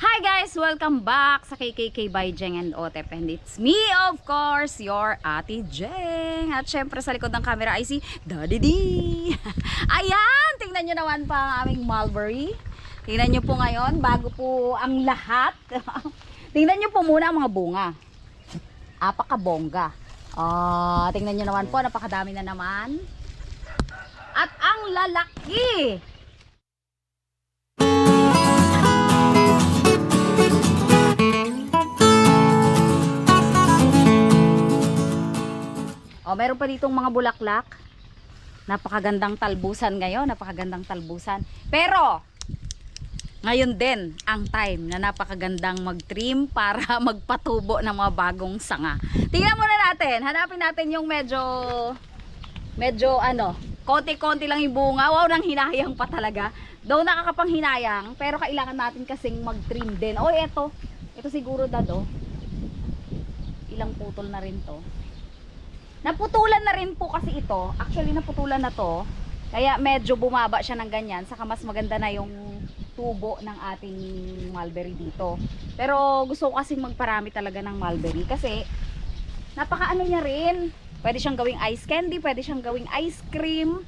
Hi guys! Welcome back sa KKK by Jeng and Otep and it's me of course, your Ate Jeng. At syempre sa likod ng camera ay si Daddy D. Ayan! Tingnan nyo naman pa ang aming mulberry. Tingnan nyo po ngayon bago po ang lahat. Tingnan nyo po muna ang mga bunga. Apakabongga. Ah, tingnan nyo naman po, napakadami na naman. At ang lalaki! O, meron pa ditong mga bulaklak. Napakagandang talbusan ngayon, napakagandang talbusan. Pero, ngayon din ang time na napakagandang mag-trim para magpatubo ng mga bagong sanga. Tingnan muna natin, hanapin natin yung medyo, medyo ano, konti-konti lang yung bunga. Wow, nang hinayang pa talaga. Though nakakapanghinayang, pero kailangan natin kasing mag-trim din. O, eto, ito siguro dado. Ilang putol na rin to. Naputulan na rin po kasi ito. Actually, naputulan na to. Kaya medyo bumaba siya ng ganyan. Saka mas maganda na yung tubo ng ating mulberry dito. Pero gusto ko kasi magparami talaga ng mulberry. Kasi napakaano niya rin. Pwede siyang gawing ice candy. Pwede siyang gawing ice cream.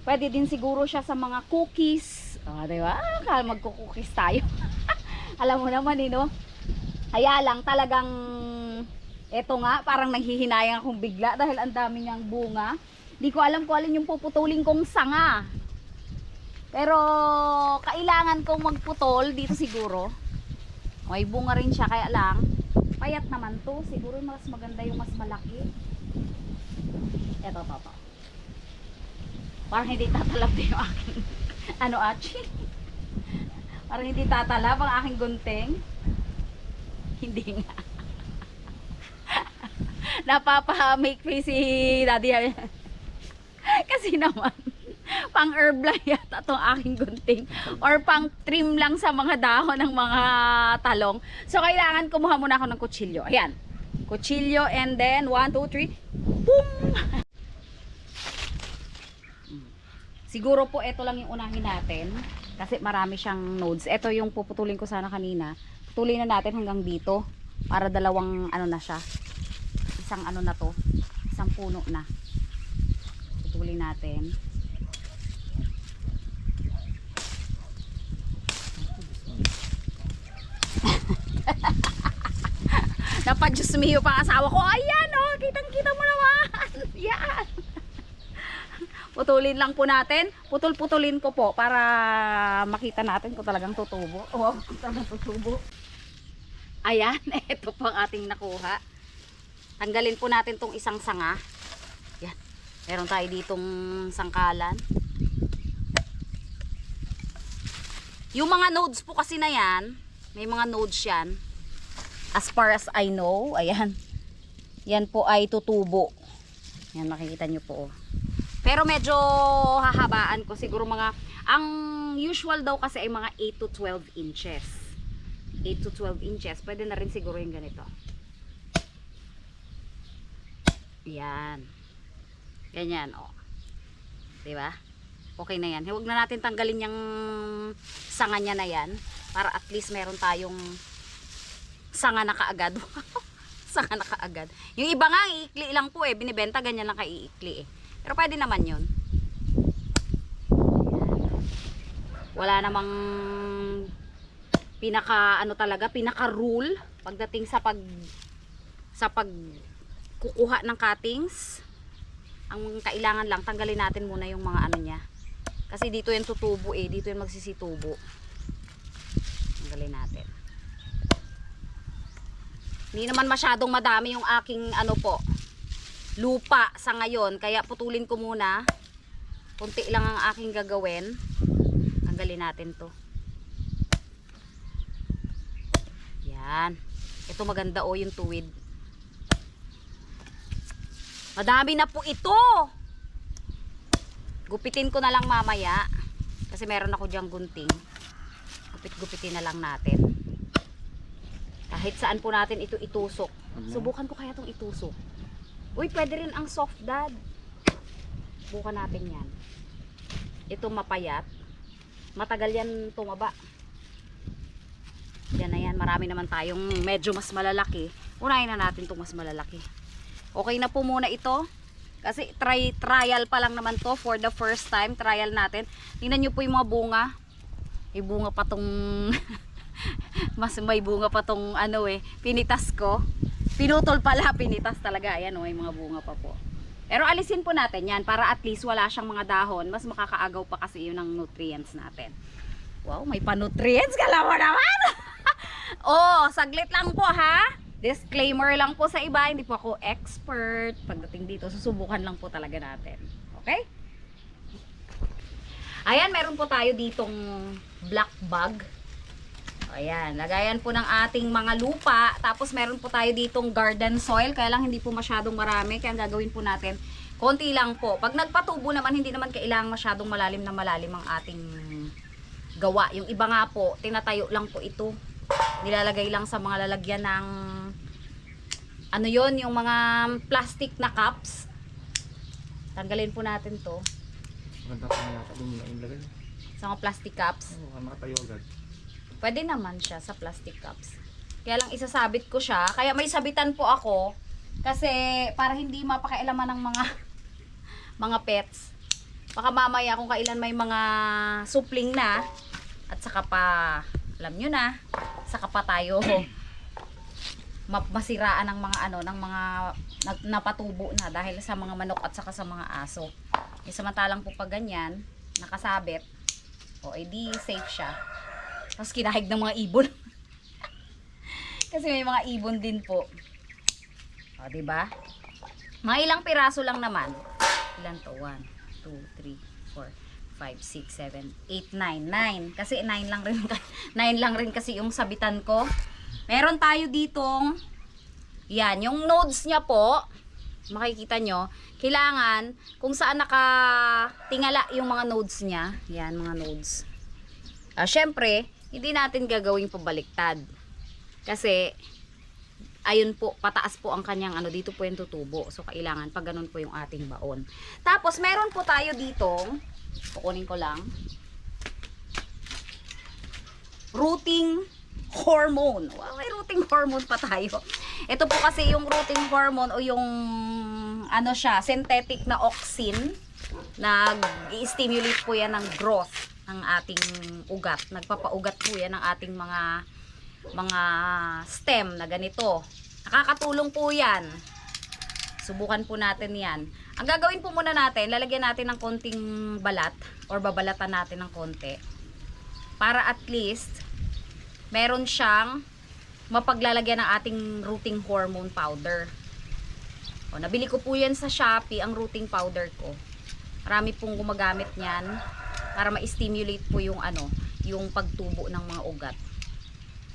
Pwede din siguro siya sa mga cookies. Ah, di ba? Kala magko-cookies tayo. Alam mo naman eh, no? Kaya lang talagang eto nga, parang nanghihinayang akong bigla dahil ang dami niyang bunga. Di ko alam kung alin yung puputulin kong sanga. Pero kailangan kong magputol dito siguro. May bunga rin siya kaya lang payat naman to. Siguro mas maganda yung mas malaki. Eto, to, to. Parang hindi tatalab yung aking ano achi. Parang hindi tatalab ang aking gunting. Hindi nga. Napapa-make face si Daddy. Kasi naman, pang herb lang yata itong aking gunting. Or pang trim lang sa mga dahon ng mga talong. So, kailangan kumuha muna ako ng kutsilyo. Ayan. Kutsilyo and then, 1, 2, 3. Boom! Siguro po ito lang yung unahin natin. Kasi marami siyang nodes. Ito yung puputulin ko sana kanina. Putulin na natin hanggang dito. Para dalawang ano na siya isang ano na to isang puno na. Putulin natin. Dapat Diyos miyo pang asawa ko. Ayan oh kitang kita mo naman. Yan. Putulin lang po natin. Putol putulin ko po para makita natin kung talagang tutubo. Oh talagang tutubo. Ayan ito po ang ating nakuha Tanggalin po natin tong isang sanga. Yan. Meron tayo ditong sangkalan. Yung mga nodes po kasi na yan, may mga nodes yan. As far as I know, ayan. Yan po ay tutubo. Yan makikita nyo po. oh. Pero medyo hahabaan ko siguro mga ang usual daw kasi ay mga 8 to 12 inches. 8 to 12 inches. Pwede na rin siguro yung ganito. Yan. Ganyan, oh. 'Di ba? Okay na 'yan. Huwag na natin tanggalin yung sanga niya na 'yan para at least meron tayong sanga na kaagad. sanga na kaagad. Yung iba nga iikli lang po eh, binibenta ganyan lang kaiikli eh. Pero pwede naman 'yun. Wala namang pinaka ano talaga, pinaka rule pagdating sa pag sa pag kukuha ng cuttings ang kailangan lang tanggalin natin muna yung mga ano niya. Kasi dito yung tutubo eh dito yung magsisitubo. Tanggalin natin. Hindi naman masyadong madami yung aking ano po lupa sa ngayon. Kaya putulin ko muna. Kunti lang ang aking gagawin. Tanggalin natin to. Yan. Ito maganda o yung tuwid Madami na po ito. Gupitin ko na lang mamaya. Kasi meron ako diyang gunting. Gupit-gupitin na lang natin. Kahit saan po natin ito itusok. Subukan ko kaya itong itusok. Uy, pwede rin ang soft dad. Subukan natin yan. Ito mapayat. Matagal yan tumaba. Yan na marami naman tayong medyo mas malalaki. Unahin na natin itong mas malalaki. Okay na po muna ito. Kasi try, trial pa lang naman to for the first time. Trial natin. Tingnan nyo po yung mga bunga. May bunga pa tong... mas may bunga pa tong ano eh. Pinitas ko. Pinutol pala. Pinitas talaga. Ayan o. may mga bunga pa po. Pero alisin po natin yan para at least wala siyang mga dahon. Mas makakaagaw pa kasi yun ng nutrients natin. Wow, may pa-nutrients ka naman. oh, saglit lang po ha. Disclaimer lang po sa iba, hindi po ako expert. Pagdating dito, susubukan lang po talaga natin. Okay? Ayan, meron po tayo ditong black bag. Ayan, lagayan po ng ating mga lupa. Tapos meron po tayo ditong garden soil. Kaya lang hindi po masyadong marami. Kaya gagawin po natin, konti lang po. Pag nagpatubo naman, hindi naman kailangan masyadong malalim na malalim ang ating gawa. Yung iba nga po, tinatayo lang po ito. Nilalagay lang sa mga lalagyan ng ano yon yung mga plastic na cups. Tanggalin po natin to Maganda pa nga yata doon yung ilagay. sa mga plastic cups. Oo, oh, makatayo agad. Pwede naman siya sa plastic cups. Kaya lang isasabit ko siya. Kaya may sabitan po ako. Kasi para hindi mapakailaman ng mga mga pets. Baka mamaya kung kailan may mga supling na. At saka pa, alam nyo na, saka pa tayo masiraan ng mga ano ng mga nag, napatubo na dahil sa mga manok at saka sa mga aso. E samantalang po pag ganyan, nakasabit, o edi safe siya. Tapos kinahig ng mga ibon. Kasi may mga ibon din po. O, ba? Mga ilang piraso lang naman. Ilan to? 1, 2, 3, 4, 5, 6, 7, 8, 9. 9. Kasi 9 lang rin, 9 lang rin kasi yung sabitan ko. Meron tayo ditong, yan, yung nodes niya po, makikita nyo, kailangan, kung saan nakatingala yung mga nodes niya, yan, mga nodes. Ah, syempre, hindi natin gagawing pabaliktad. Kasi, ayun po, pataas po ang kanyang ano, dito po yung tutubo. So, kailangan pag ganun po yung ating baon. Tapos, meron po tayo dito, kukunin ko lang, rooting hormone. Wow, may rooting hormone pa tayo. Ito po kasi yung rooting hormone o yung ano siya, synthetic na auxin. Nag-stimulate po yan ng growth ng ating ugat. Nagpapaugat po yan ng ating mga mga stem na ganito. Nakakatulong po yan. Subukan po natin yan. Ang gagawin po muna natin, lalagyan natin ng konting balat or babalatan natin ng konti para at least meron siyang mapaglalagyan ng ating rooting hormone powder. O, nabili ko po yan sa Shopee, ang rooting powder ko. Marami pong gumagamit niyan para ma-stimulate po yung ano, yung pagtubo ng mga ugat.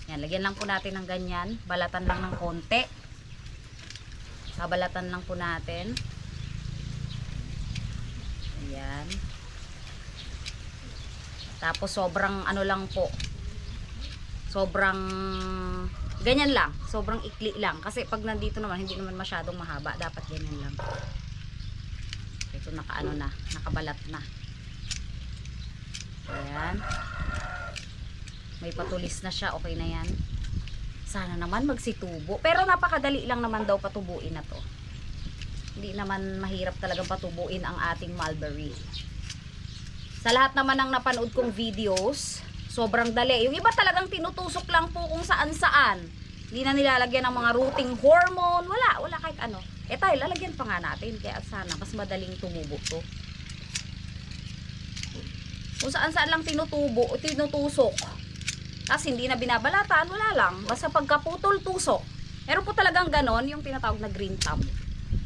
Yan, lagyan lang po natin ng ganyan. Balatan lang ng konti. Babalatan lang po natin. Ayan. Tapos sobrang ano lang po. Sobrang ganyan lang. Sobrang ikli lang. Kasi pag nandito naman, hindi naman masyadong mahaba. Dapat ganyan lang. Ito nakaano na. Nakabalat na. Ayan. May patulis na siya. Okay na yan. Sana naman magsitubo. Pero napakadali lang naman daw patubuin na to. Hindi naman mahirap talagang patubuin ang ating mulberry. Sa lahat naman ng napanood kong videos, sobrang dali. Yung iba talagang tinutusok lang po kung saan saan. Hindi na nilalagyan ng mga rooting hormone. Wala, wala kahit ano. Eh tayo, lalagyan pa nga natin. Kaya sana, mas madaling tumubo to. Kung saan saan lang tinutubo tinutusok. Tapos hindi na binabalatan, wala lang. Basta pagkaputol, tusok. Meron po talagang ganon, yung tinatawag na green thumb.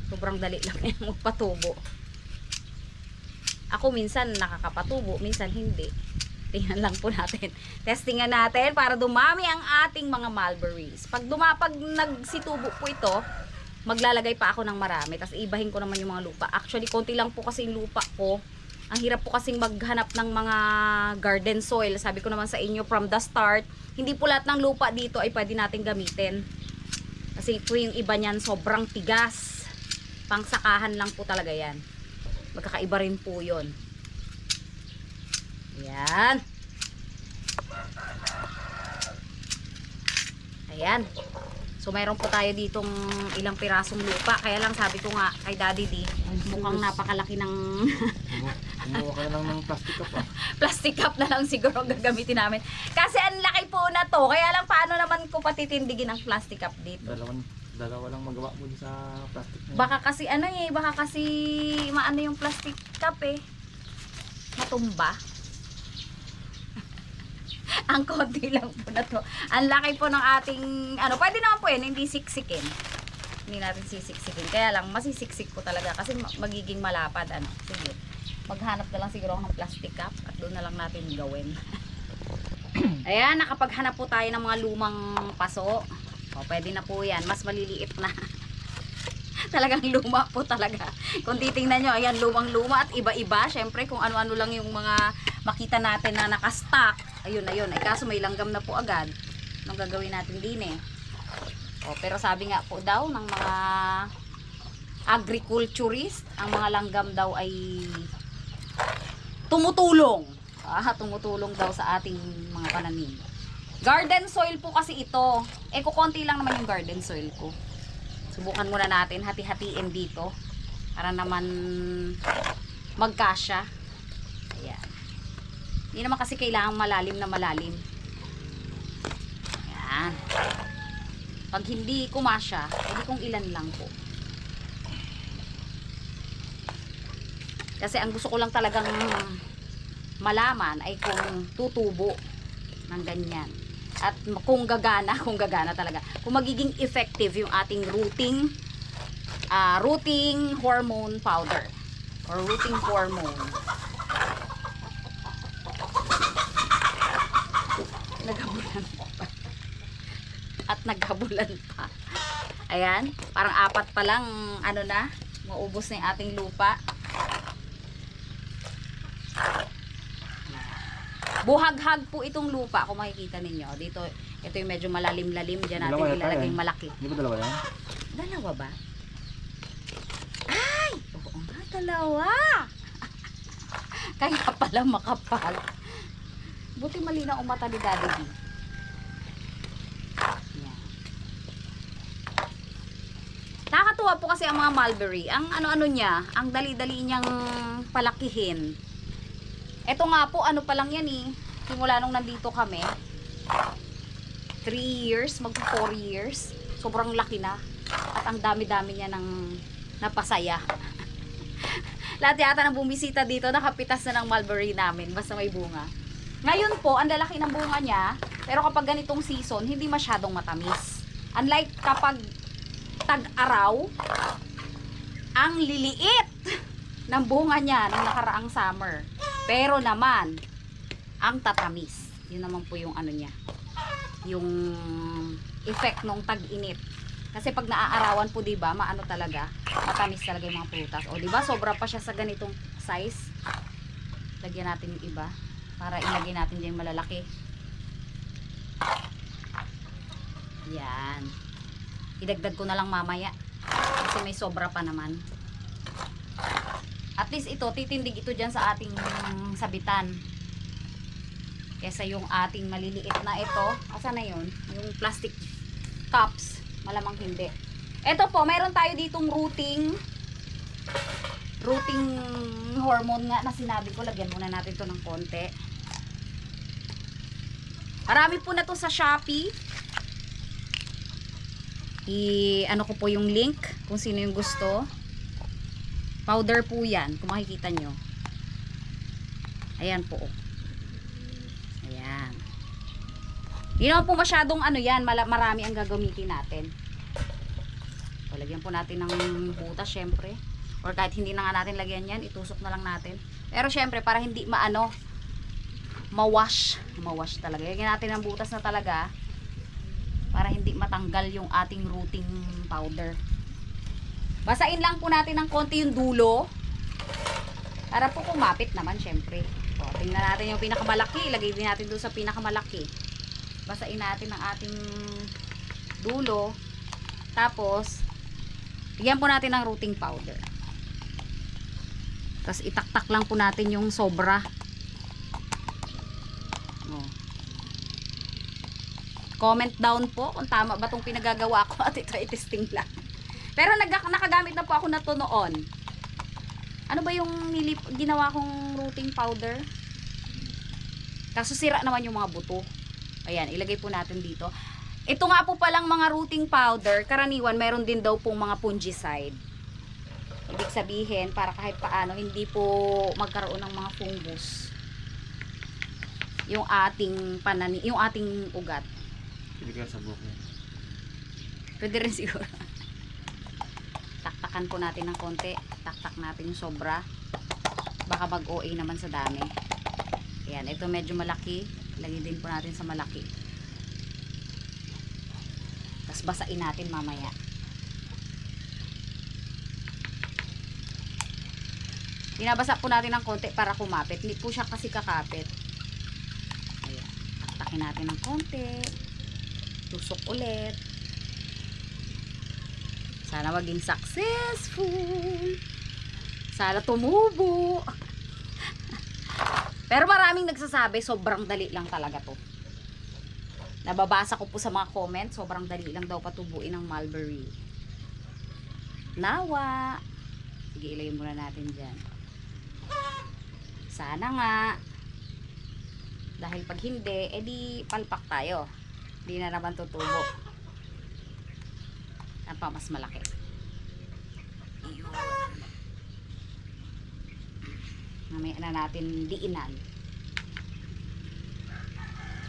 Sobrang dali lang yan magpatubo. Ako minsan nakakapatubo, minsan hindi. Tingnan lang po natin. Testingan natin para dumami ang ating mga mulberries. Pag dumapag nagsitubo po ito, maglalagay pa ako ng marami. Tapos ibahin ko naman yung mga lupa. Actually, konti lang po kasi yung lupa ko. Ang hirap po kasing maghanap ng mga garden soil. Sabi ko naman sa inyo from the start, hindi po lahat ng lupa dito ay pwede natin gamitin. Kasi po yung iba niyan sobrang tigas. Pangsakahan lang po talaga yan. Magkakaiba rin po yun. Yan. Ayan. So mayroon po tayo ditong ilang pirasong lupa. Kaya lang sabi ko nga kay Daddy D, mukhang napakalaki ng Kumuha ka lang ng plastic cup ah. plastic cup na lang siguro ang gagamitin namin. Kasi ang laki po na to. Kaya lang paano naman ko patitindigin ang plastic cup dito? Dalawan, dalawa lang magawa mo sa plastic na yun. Baka kasi ano eh, baka kasi maano yung plastic cup eh. Matumba. ang konti lang po na to. Ang laki po ng ating, ano, pwede naman po yun, hindi siksikin. Hindi natin sisiksikin. Kaya lang, masisiksik po talaga kasi ma- magiging malapad. Ano, sige. Maghanap na lang siguro ng plastic cup at doon na lang natin gawin. Ayan, nakapaghanap po tayo ng mga lumang paso. O, pwede na po yan. Mas maliliit na. talagang luma po talaga. Kung titingnan nyo, ayan, lumang-luma at iba-iba. Siyempre, kung ano-ano lang yung mga makita natin na nakastock. Ayun, ayun. Ay, kaso may langgam na po agad. Anong gagawin natin din eh. O, pero sabi nga po daw ng mga agriculturist, ang mga langgam daw ay tumutulong. Ah, tumutulong daw sa ating mga pananim. Garden soil po kasi ito. Eh, kukonti lang naman yung garden soil ko. Subukan muna natin, hati-hatiin dito. Para naman magkasya. Hindi naman kasi kailangan malalim na malalim. Ayan. Pag hindi kumasya, edi kung ilan lang po. Kasi ang gusto ko lang talagang malaman ay kung tutubo ng ganyan. At kung gagana, kung gagana talaga. Kung magiging effective yung ating rooting ah rooting hormone powder or rooting hormone. Naghabulan pa. At naghabulan pa. Ayan, parang apat pa lang ano na, maubos na yung ating lupa. Buhaghag po itong lupa kung makikita ninyo. Dito, ito yung medyo malalim-lalim. Diyan natin Dalawa ilalagay yung malaki. Hindi ba dalawa yan? Dalawa ba? Ay! Oo nga, dalawa! Kaya pala makapal. Buti malinaw ang mata ni Daddy D. Yan. Nakakatuwa po kasi ang mga mulberry. Ang ano-ano niya, ang dali-dali niyang palakihin. Ito nga po, ano pa lang yan eh. Simula nung nandito kami. 3 years, mag 4 years. Sobrang laki na. At ang dami-dami niya ng napasaya. Lahat yata ng bumisita dito, nakapitas na ng mulberry namin. Basta may bunga. Ngayon po, ang lalaki ng bunga niya. Pero kapag ganitong season, hindi masyadong matamis. Unlike kapag tag-araw, ang liliit ng bunga niya ng nakaraang summer. Pero naman, ang tatamis. Yun naman po yung ano niya. Yung effect nung tag-init. Kasi pag naaarawan po, 'di ba, maano talaga, matamis talaga yung mga prutas. O 'di ba, sobra pa siya sa ganitong size. Lagyan natin yung iba para ilagay natin yung malalaki. Yan. Idagdag ko na lang mamaya. Kasi may sobra pa naman. At least ito, titindig ito dyan sa ating sabitan. Kesa yung ating maliliit na ito. Asa na yun? Yung plastic cups. Malamang hindi. Ito po, mayroon tayo ditong rooting rooting hormone nga na sinabi ko. Lagyan muna natin to ng konti. Marami po na to sa Shopee. I ano ko po yung link kung sino yung gusto. Powder po yan, kung makikita nyo. Ayan po. Ayan. Hindi naman po masyadong ano yan, marami ang gagamitin natin. O, lagyan po natin ng butas, syempre. Or kahit hindi na nga natin lagyan yan, itusok na lang natin. Pero syempre, para hindi maano, mawash. Mawash talaga. Lagyan natin ng butas na talaga para hindi matanggal yung ating rooting powder. Basain lang po natin ng konti yung dulo. Para po kumapit naman, syempre. O, tingnan natin yung pinakamalaki. Ilagay din natin doon sa pinakamalaki. Basain natin ang ating dulo. Tapos, bigyan po natin ng rooting powder. Tapos, itaktak lang po natin yung sobra. O. Comment down po kung tama ba itong pinagagawa ko at ito testing lang. Pero nag nakagamit na po ako na to noon. Ano ba yung nilip, ginawa kong rooting powder? Kaso sira naman yung mga buto. Ayan, ilagay po natin dito. Ito nga po palang mga rooting powder, karaniwan meron din daw pong mga fungicide. Ibig sabihin, para kahit paano, hindi po magkaroon ng mga fungus yung ating panani, yung ating ugat. Ka sa buhok niya. Pwede rin siguro. Taktakan po natin ng konti. Taktak natin yung sobra. Baka mag-OA naman sa dami. Ayan, ito medyo malaki. Lagyan din po natin sa malaki. Tapos basain natin mamaya. Binabasa po natin ng konti para kumapit. Hindi po siya kasi kakapit. Ayan. Taktakin natin ng konti. Tusok ulit. Sana maging successful. Sana tumubo. Pero maraming nagsasabi, sobrang dali lang talaga to. Nababasa ko po sa mga comments, sobrang dali lang daw patubuin ng mulberry. Nawa. Sige, ilagay muna natin dyan. Sana nga. Dahil pag hindi, edi palpak tayo. Hindi na naman tutubo. Yan pa, mas malaki. Ayun. Mamaya na natin diinan.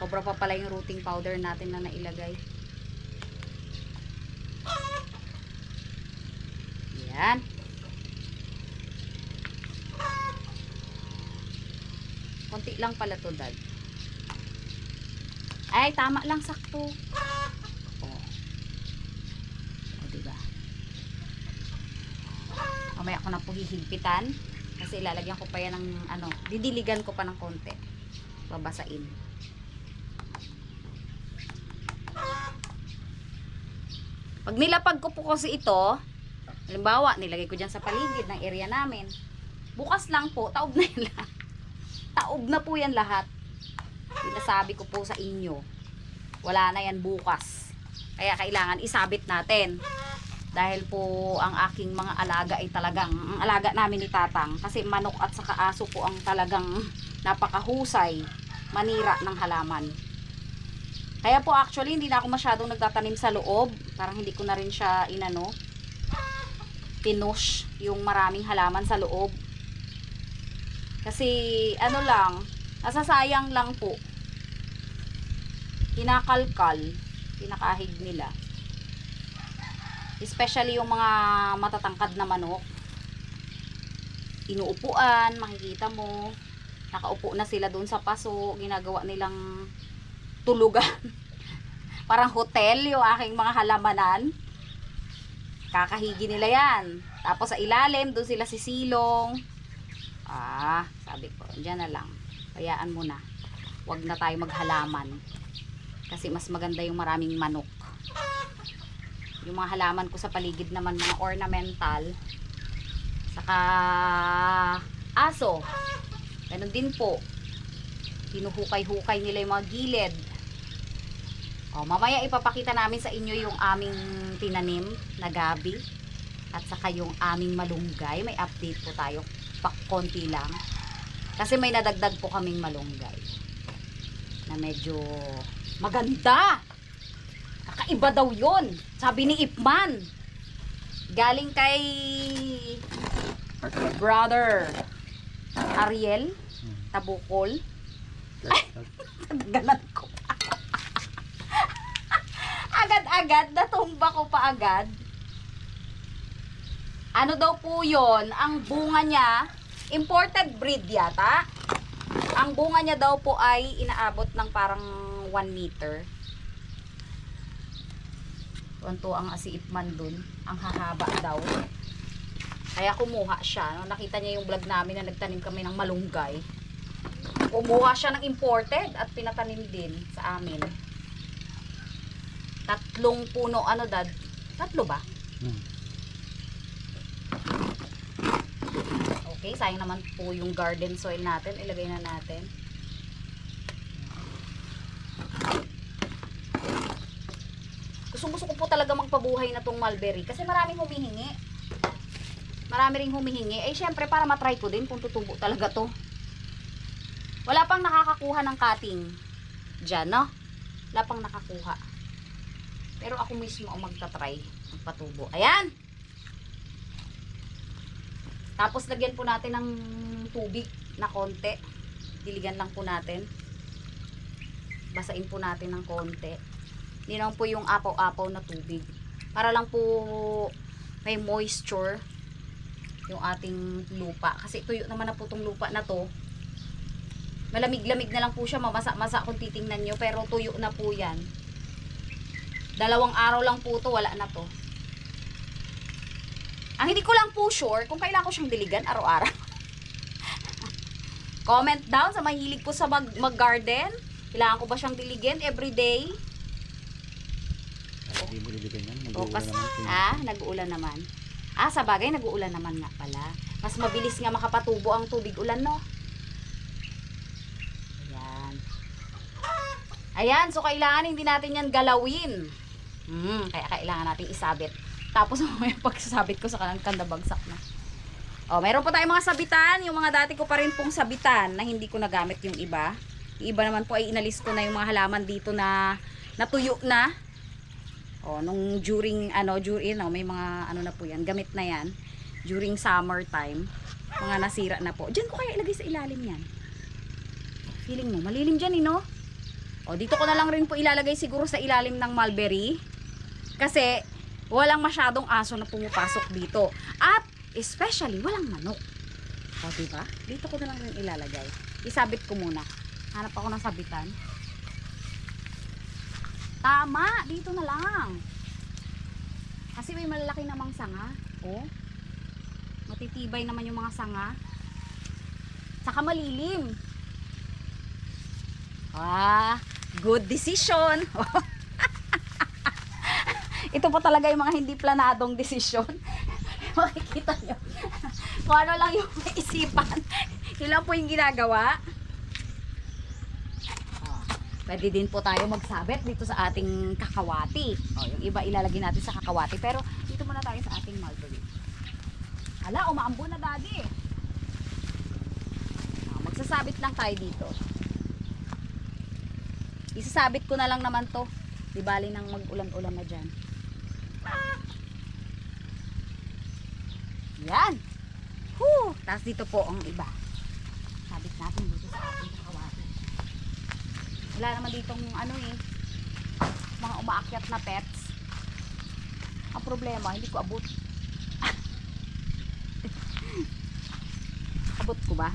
Sobra pa pala yung rooting powder natin na nailagay. Yan. Konti lang pala to, dad. Ay, tama lang, sakto. Oh. O, diba? Mamaya ko na po hihigpitan. Kasi ilalagyan ko pa yan ng, ano, didiligan ko pa ng konti. Babasain. Pag nilapag ko po kasi ito, halimbawa, nilagay ko dyan sa paligid ng area namin. Bukas lang po, taob na yan lahat. Taob na po yan lahat. Pinasabi ko po sa inyo. Wala na yan bukas. Kaya kailangan isabit natin. Dahil po ang aking mga alaga ay talagang, ang alaga namin ni Tatang, kasi manok at saka aso po ang talagang napakahusay manira ng halaman. Kaya po actually hindi na ako masyadong nagtatanim sa loob. Parang hindi ko na rin siya inano pinush yung maraming halaman sa loob. Kasi ano lang, nasasayang lang po. Kinakalkal, kinakahig nila. Especially yung mga matatangkad na manok. Inuupuan, makikita mo. Nakaupo na sila doon sa paso, ginagawa nilang tulugan. Parang hotel yung aking mga halamanan. Kakahigi nila yan. Tapos sa ilalim, doon sila sisilong. Ah, sabi ko, dyan na lang. Hayaan mo na. Huwag na tayo maghalaman. Kasi mas maganda yung maraming manok. Yung mga halaman ko sa paligid naman, mga ornamental. Saka aso. Ganun din po. Hinuhukay-hukay nila yung mga gilid. O, mamaya ipapakita namin sa inyo yung aming tinanim na gabi. At saka yung aming malunggay. May update po tayo. Pak konti lang. Kasi may nadagdag po kaming malunggay. Na medyo maganda. Kakaiba daw yun. Sabi ni Ipman. Galing kay brother Ariel Tabukol. Galan ko. Agad-agad, natumba ko pa agad. Ano daw po yon Ang bunga niya, imported breed yata. Ang bunga niya daw po ay inaabot ng parang 1 meter. Tuwan ang asiipman dun. Ang hahaba daw. Kaya kumuha siya. No? Nakita niya yung vlog namin na nagtanim kami ng malunggay. Kumuha siya ng imported at pinatanim din sa amin. Tatlong puno, ano dad? Tatlo ba? Hmm. Okay, sayang naman po yung garden soil natin. Ilagay na natin. Gusto gusto ko po talaga magpabuhay na tong mulberry kasi maraming humihingi. Marami ring humihingi. Eh syempre para matry ko din kung tutubo talaga to. Wala pang nakakakuha ng cutting. Diyan, no? Wala pang nakakuha. Pero ako mismo ang magta-try. Magpatubo. Ayan! Tapos lagyan po natin ng tubig na konti. Diligan lang po natin. Basain po natin ng konti. Hindi po yung apaw-apaw na tubig. Para lang po may moisture yung ating lupa. Kasi tuyo naman na po tong lupa na to. Malamig-lamig na lang po siya. Mamasa-masa kung titingnan nyo. Pero tuyo na po yan. Dalawang araw lang po to. Wala na to. Ang hindi ko lang po sure kung kailan ko siyang diligan araw-araw. Comment down sa mahilig po sa mag- mag-garden. Kailangan ko ba siyang diligan every day? Hindi mo liligan yan. O, Nag-uula kas- naman. ah, nag-uulan naman. Ah, sa bagay, nag-uulan naman nga pala. Mas mabilis nga makapatubo ang tubig ulan, no? Ayan. Ayan, so kailangan hindi natin yan galawin. Hmm, kaya kailangan natin isabit. Tapos mamaya pagsasabit ko sa kanang kandabagsak na. O, meron pa tayong mga sabitan. Yung mga dati ko pa rin pong sabitan na hindi ko nagamit yung iba. Iba naman po ay inalis ko na yung mga halaman dito na natuyo na. O, nung during, ano, during, no, may mga, ano na po yan, gamit na yan. During summer time, mga nasira na po. Diyan ko kaya ilagay sa ilalim yan. Feeling mo, malilim dyan, eh, no? O, dito ko na lang rin po ilalagay siguro sa ilalim ng mulberry. Kasi, walang masyadong aso na pumapasok dito. At, especially, walang manok. O, diba? Dito ko na lang rin ilalagay. Isabit ko muna. Hanap ako ng sabitan. Tama, dito na lang. Kasi may malalaki namang sanga. Oh. Matitibay naman yung mga sanga. Saka malilim. Ah, good decision. Ito po talaga yung mga hindi planadong desisyon. Makikita nyo. Kung ano lang yung isipan. Yun lang po yung ginagawa. Pwede din po tayo magsabit dito sa ating kakawati. O, yung iba ilalagay natin sa kakawati. Pero dito muna tayo sa ating mulberry. Ala, umaambo na daddy. Ah, magsasabit lang tayo dito. Isasabit ko na lang naman to. Di bali nang mag-ulan-ulan na dyan. Ah. Yan. Whew. Tapos dito po ang iba. Sabit natin dito sa kakawati. Wala naman ditong ano eh, mga umaakyat na pets. Ang problema, hindi ko abot. abot ko ba?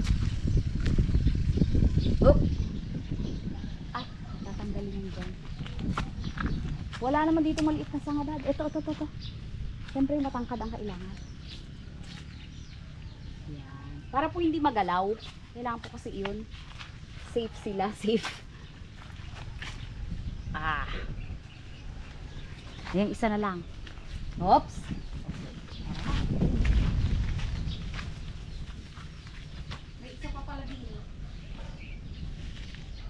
Oop! Ay, tatanggalin yun dyan. Wala naman dito maliit na sanga dad. Ito, ito, ito, ito. Siyempre matangkad ang kailangan. Yan. Para po hindi magalaw. Kailangan po kasi yun. Safe sila, safe. Ah. Ayan, isa na lang. Oops. May isa pa pala din.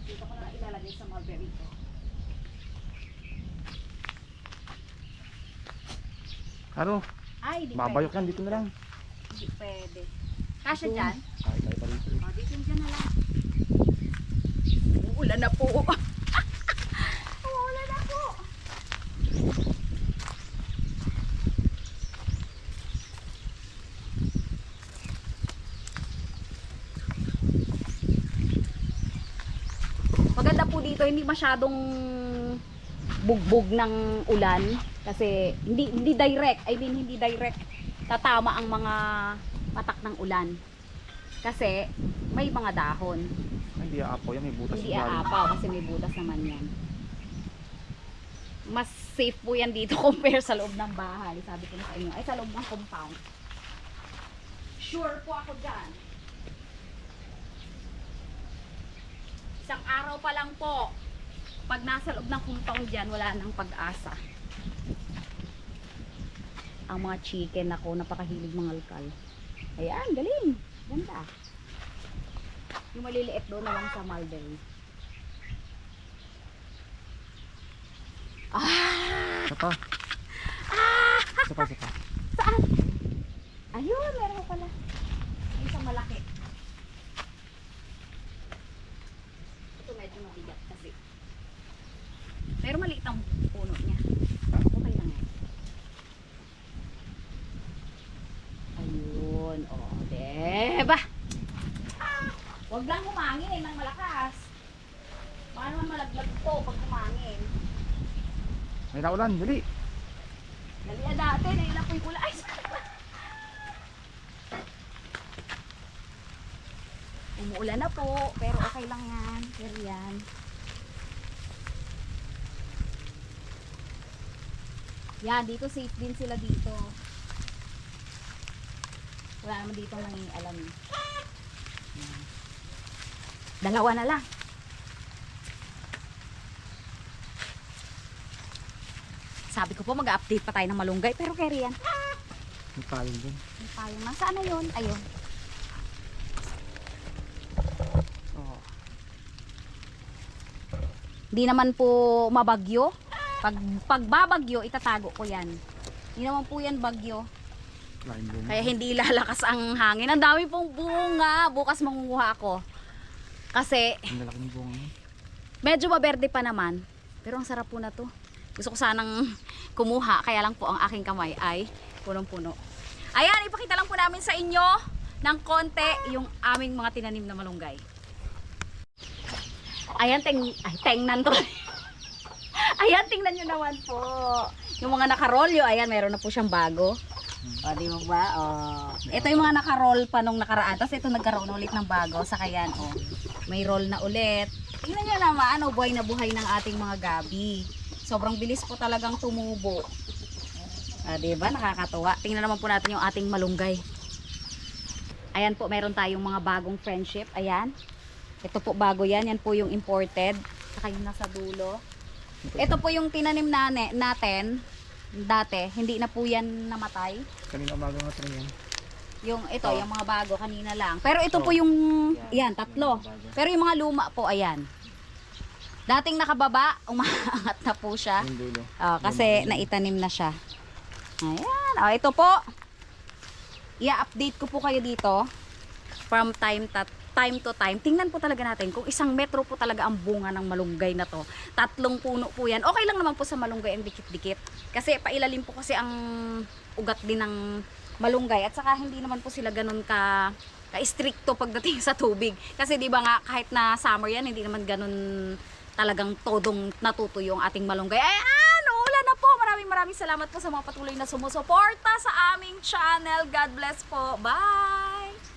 Dito ko na ilalagay sa mulberry ko. Ano? Ay, di Mabayok pwede. yan. Dito na lang. Di pwede. Kasya dyan? Ay, tayo pa. O, dito dyan na lang. Uulan na po. Uulan na po. Maganda po dito, hindi masyadong bugbog ng ulan kasi hindi hindi direct, I mean hindi direct tatama ang mga patak ng ulan. Kasi may mga dahon. Hindi aapaw yan. May butas Hindi aapaw kasi may butas naman yan. Mas safe po yan dito compare sa loob ng bahay. Sabi ko na sa inyo. Ay, sa loob ng compound. Sure po ako dyan. Isang araw pa lang po. Pag nasa loob ng compound dyan, wala nang pag-asa. Ang mga chicken ako, napakahilig mga alkal. Ayan, galing. Ganda. Yung maliliit doon na lang sa mulberry. Ah! Isa pa. Isa pa, isa pa. Saan? Ayun, meron pa pala. May isang malaki. Ito medyo mabigat kasi. Pero maliit ang puno niya. Okay lang yan. Ayun, o, oh, diba? Ah, Huwag lang humangin eh, ng malakas. Baka naman malaglag to pag humangin. May naulan, dali. Dali na dati, nailapoy ko. Ay. Umuulan na po, pero okay lang yan. Pero yan. Yan, dito safe din sila dito. Wala naman dito nangialam. Dalawa na lang. Sabi ko po mag-update pa tayo ng malunggay, pero carry yan. May payong dun. May payong. Nasaan na yun? Ayun. Oo. Hindi naman po mabagyo. Pag pagbabagyo, itatago ko yan. Hindi naman po yan bagyo. Kaya hindi lalakas ang hangin. Ang dami pong bunga. Bukas mangunguha ako. Kasi Ang lalaki ng bunga medyo maberde pa naman. Pero ang sarap po na to. Gusto ko sanang kumuha. Kaya lang po ang aking kamay ay punong-puno. Ayan, ipakita lang po namin sa inyo ng konti yung aming mga tinanim na malunggay. Ayan, teng, ay, tengnan to. ayan, tingnan nyo naman po. Yung mga nakarolyo, ayan, meron na po siyang bago. O, di mo ba? O, ito yung mga nakaroll pa nung nakaraan. Tapos ito nagkaroon ulit ng bago. Sa kayan, o, may roll na ulit. Tingnan nyo naman, ano, buhay na buhay ng ating mga gabi. Sobrang bilis po talagang tumubo. Ah, di ba? Nakakatuwa. Tingnan naman po natin yung ating malunggay. Ayan po, meron tayong mga bagong friendship. Ayan. Ito po bago yan. Yan po yung imported. Saka yung nasa dulo. Ito po yung tinanim na natin dati. Hindi na po yan namatay. Kanina umaga nga yan. Yung ito, Oh. yung mga bago kanina lang. Pero ito Oh. po yung yan, tatlo. Pero yung mga luma po, ayan. Dating nakababa, umaangat na po siya. Oh, kasi naitanim na siya. Ayan. Oh, ito po. I-update ko po kayo dito from time to time to time. Tingnan po talaga natin kung isang metro po talaga ang bunga ng malunggay na to. Tatlong puno po yan. Okay lang naman po sa malunggay ang dikit-dikit. Kasi pailalim po kasi ang ugat din ng malunggay. At saka hindi naman po sila ganun ka ka-stricto pagdating sa tubig. Kasi di ba nga kahit na summer yan, hindi naman ganun talagang todong natutuyo ang ating malunggay. Ayan! Ulan na po! Maraming maraming salamat po sa mga patuloy na sumusuporta sa aming channel. God bless po. Bye!